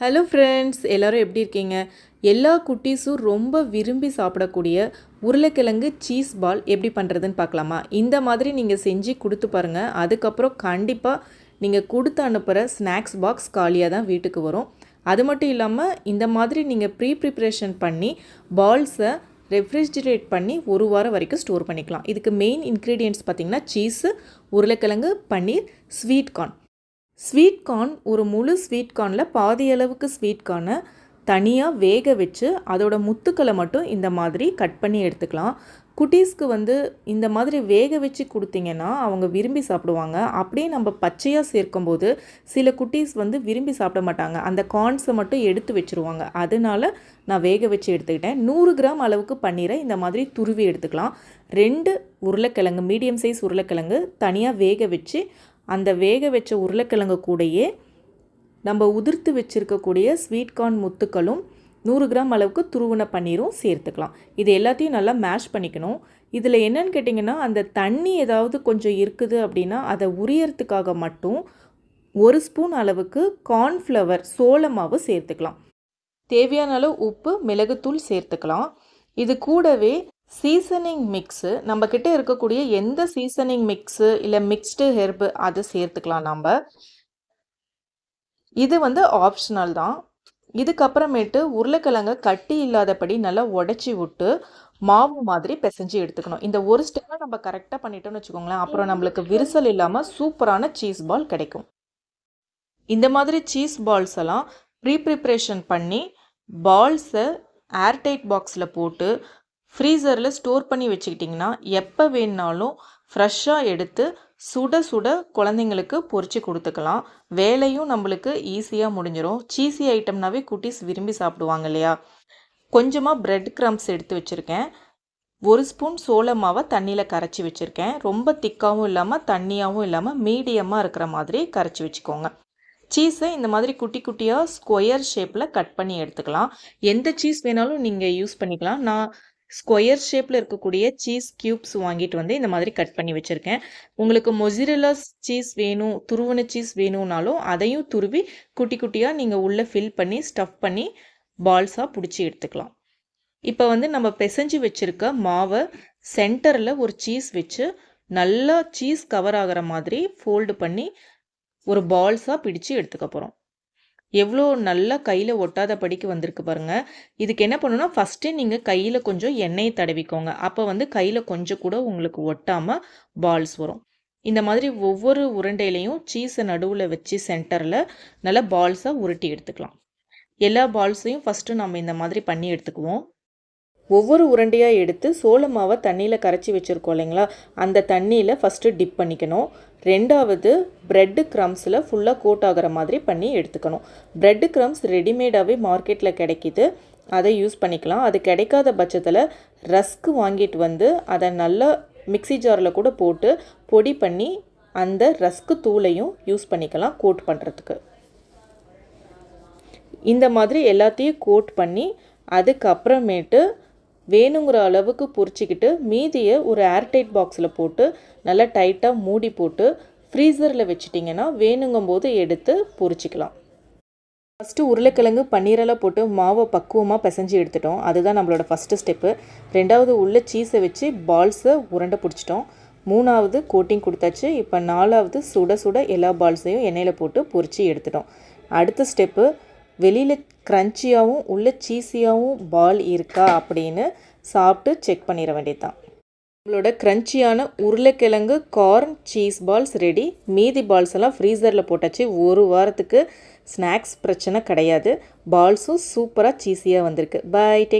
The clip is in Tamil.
ஹலோ ஃப்ரெண்ட்ஸ் எல்லோரும் எப்படி இருக்கீங்க? எல்லா குட்டீஸும் ரொம்ப விரும்பி சாப்பிடக்கூடிய உருளைக்கிழங்கு சீஸ் பால் எப்படி பண்ணுறதுன்னு பார்க்கலாமா? இந்த மாதிரி நீங்கள் செஞ்சு கொடுத்து பாருங்கள் அதுக்கப்புறம் கண்டிப்பாக நீங்கள் கொடுத்து அனுப்புகிற ஸ்நாக்ஸ் பாக்ஸ் காலியாக தான் வீட்டுக்கு வரும். அது மட்டும் இல்லாமல் இந்த மாதிரி நீங்கள் ப்ரீ ப்ரிப்ரேஷன் பண்ணி பால்ஸை ரெஃப்ரிஜிரேட் பண்ணி ஒரு வாரம் வரைக்கும் ஸ்டோர் பண்ணிக்கலாம். இதுக்கு மெயின் இன்க்ரீடியன்ட்ஸ் பார்த்திங்கன்னா சீஸு உருளைக்கிழங்கு paneer sweet corn sweet corn ஒரு முழு ஸ்வீட் கார்னில் பாதி அளவுக்கு ஸ்வீட் கார்னை தனியாக வேக வச்சு அதோட முத்துக்களை மட்டும் இந்த மாதிரி கட் பண்ணி எடுத்துக்கலாம். குட்டீஸ்க்கு வந்து இந்த மாதிரி வேக வச்சு கொடுத்தீங்கன்னா அவங்க விரும்பி சாப்பிடுவாங்க. அப்படியே நம்ம பச்சையாக சேர்க்கும்போது சில குட்டீஸ் வந்து விரும்பி சாப்பிட மாட்டாங்க. அந்த கார்ன்ஸை மட்டும் எடுத்து வச்சுருவாங்க. அதனால நான் வேக வச்சு எடுத்துக்கிட்டேன். நூறு கிராம் அளவுக்கு பன்னீரை இந்த மாதிரி துருவி எடுத்துக்கலாம். ரெண்டு உருளைக்கிழங்கு மீடியம் சைஸ் உருளைக்கிழங்கு தனியாக வேக வச்சு அந்த வேக வச்ச உருளைக்கிழங்கு கூடயே நம்ம உதிர்த்து வச்சுருக்கக்கூடிய ஸ்வீட் கார்ன் முத்துக்களும் நூறு கிராம் அளவுக்கு துருவின பன்னீரும் சேர்த்துக்கலாம். இது எல்லாத்தையும் நல்லா மேஷ் பண்ணிக்கணும். இதில் என்னன்னு கேட்டிங்கன்னா அந்த தண்ணி ஏதாவது கொஞ்சம் இருக்குது அப்படின்னா அதை உரியறதுக்காக மட்டும் ஒரு ஸ்பூன் அளவுக்கு கார்ன்ஃப்ளவர் சோள மாவு சேர்த்துக்கலாம். தேவையான அளவு உப்பு மிளகுத்தூள் சேர்த்துக்கலாம். இது கூடவே சீசனிங் மிக்ஸு நம்மக்கிட்ட இருக்கக்கூடிய எந்த சீசனிங் மிக்ஸு இல்லை மிக்ஸ்டு ஹெர்பு அதை சேர்த்துக்கலாம் நம்ம இது வந்து ஆப்ஷனல் தான். இதுக்கப்புறமேட்டு உருளைக்கிழங்கை கட்டி இல்லாதபடி நல்லா உடச்சி விட்டு மாவு மாதிரி பிசைஞ்சு எடுத்துக்கணும். இந்த ஒரு ஸ்டெப்பை நம்ம கரெக்டாக பண்ணிட்டோம்னு வச்சுக்கோங்களேன் அப்புறம் நம்மளுக்கு விரிசல் இல்லாமல் சூப்பரான சீஸ் பால் கிடைக்கும். இந்த மாதிரி சீஸ் பால்ஸ் எல்லாம் ப்ரீ ப்ரிப்ரேஷன் பண்ணி பால்ஸை ஏர்டைட் பாக்ஸில் போட்டு ஃப்ரீசரில் ஸ்டோர் பண்ணி வச்சுக்கிட்டிங்கன்னா எப்போ வேணுனாலும் ஃப்ரெஷ்ஷாக எடுத்து சுட சுட குழந்தைங்களுக்கு பொறிச்சு கொடுத்துக்கலாம். வேலையும் நம்மளுக்கு ஈஸியாக முடிஞ்சிடும் சீசி ஐட்டம்னாவே குட்டீஸ் விரும்பி சாப்பிடுவாங்க இல்லையா? கொஞ்சமாக ப்ரெட் க்ரம்ஸ் எடுத்து வச்சுருக்கேன். ஒரு ஸ்பூன் சோள மாவை தண்ணியில் கரைச்சி வச்சுருக்கேன். ரொம்ப திக்காகவும் இல்லாமல் தண்ணியாகவும் இல்லாமல் மீடியமாக இருக்கிற மாதிரி கரைச்சி வச்சுக்கோங்க. சீஸை இந்த மாதிரி குட்டி குட்டியாக ஸ்கொயர் ஷேப்பில் கட் பண்ணி எடுத்துக்கலாம். எந்த சீஸ் வேணாலும் நீங்கள் யூஸ் பண்ணிக்கலாம். நான் ஸ்கொயர் ஷேப்பில் இருக்கக்கூடிய சீஸ் க்யூப்ஸ் வாங்கிட்டு வந்து இந்த மாதிரி கட் பண்ணி வச்சுருக்கேன். உங்களுக்கு மொசிரலா சீஸ் வேணும் துருவன சீஸ் வேணும்னாலும் அதையும் துருவி குட்டி குட்டியாக நீங்கள் உள்ளே ஃபில் பண்ணி ஸ்டஃப் பண்ணி பால்ஸாக பிடிச்சி எடுத்துக்கலாம். இப்போ வந்து நம்ம பிசைஞ்சு வச்சுருக்க மாவை சென்டரில் ஒரு சீஸ் வச்சு நல்லா சீஸ் கவர் ஆகிற மாதிரி ஃபோல்டு பண்ணி ஒரு பால்ஸாக பிடிச்சு எடுத்துக்க போகிறோம் எவ்வளோ நல்லா கையில் ஒட்டாத படிக்கு வந்திருக்கு பாருங்கள் இதுக்கு என்ன பண்ணணும்னா ஃபஸ்ட்டு நீங்கள் கையில் கொஞ்சம் எண்ணெய் தடவிக்கோங்க. அப்போ வந்து கையில் கொஞ்சம் கூட உங்களுக்கு ஒட்டாமல் பால்ஸ் வரும். இந்த மாதிரி ஒவ்வொரு உருண்டையிலையும் சீஸை நடுவில் வச்சு சென்டரில் நல்லா பால்ஸாக உருட்டி எடுத்துக்கலாம். எல்லா பால்ஸையும் ஃபஸ்ட்டு நம்ம இந்த மாதிரி பண்ணி எடுத்துக்குவோம். ஒவ்வொரு உருண்டையாக எடுத்து சோள மாவை தண்ணியில் கரைச்சி வச்சுருக்கோம் இல்லைங்களா? அந்த தண்ணியில் ஃபஸ்ட்டு டிப் பண்ணிக்கணும். ரெண்டாவது ப்ரெட்டு க்ரம்ஸில் ஃபுல்லாக கோட் ஆகிற மாதிரி பண்ணி எடுத்துக்கணும். ப்ரெட்டு க்ரம்ஸ் ரெடிமேடாகவே மார்க்கெட்டில் கிடைக்கிது. அதை யூஸ் பண்ணிக்கலாம். அது கிடைக்காத பட்சத்தில் ரஸ்க்கு வாங்கிட்டு வந்து அதை நல்லா மிக்சி ஜாரில் கூட போட்டு பொடி பண்ணி அந்த ரஸ்க்கு தூளையும் யூஸ் பண்ணிக்கலாம் கோட் பண்ணுறதுக்கு இந்த மாதிரி எல்லாத்தையும் கோட் பண்ணி அதுக்கப்புறமேட்டு வேணுங்கிற அளவுக்கு பொறிச்சிக்கிட்டு மீதியை ஒரு ஏர்டைட் பாக்ஸில் போட்டு நல்லா டைட்டாக மூடி போட்டு ஃப்ரீசரில் வச்சிட்டிங்கன்னா வேணுங்கும் போது எடுத்து பொறிச்சிக்கலாம். ஃபஸ்ட்டு உருளைக்கிழங்கு பன்னீரெல்லாம் போட்டு மாவை பக்குவமாக பிசைஞ்சு எடுத்துட்டோம். அதுதான் நம்மளோட ஃபஸ்ட்டு ஸ்டெப்பு ரெண்டாவது உள்ள சீஸை வச்சு பால்ஸை உருண்டை பிடிச்சிட்டோம். மூணாவது கோட்டிங் கொடுத்தாச்சு. இப்போ நாலாவது சுட சுட எல்லா பால்ஸையும் எண்ணெயில் போட்டு பொறிச்சு எடுத்துட்டோம். அடுத்த ஸ்டெப்பு வெளியில் க்ரன்ச்சியாகவும் உள்ளே சீஸியாகவும் பால் இருக்கா அப்படின்னு சாப்பிட்டு செக் பண்ணிட வேண்டியது தான் நம்மளோட க்ரன்ச்சியான உருளைக்கிழங்கு கார்ன் சீஸ் பால்ஸ் ரெடி மீதி பால்ஸ் எல்லாம் ஃப்ரீசரில் போட்டாச்சு. ஒரு வாரத்துக்கு ஸ்நாக்ஸ் பிரச்சனை கிடையாது. பால்ஸும் சூப்பராக சீஸியாக வந்திருக்கு. Bye take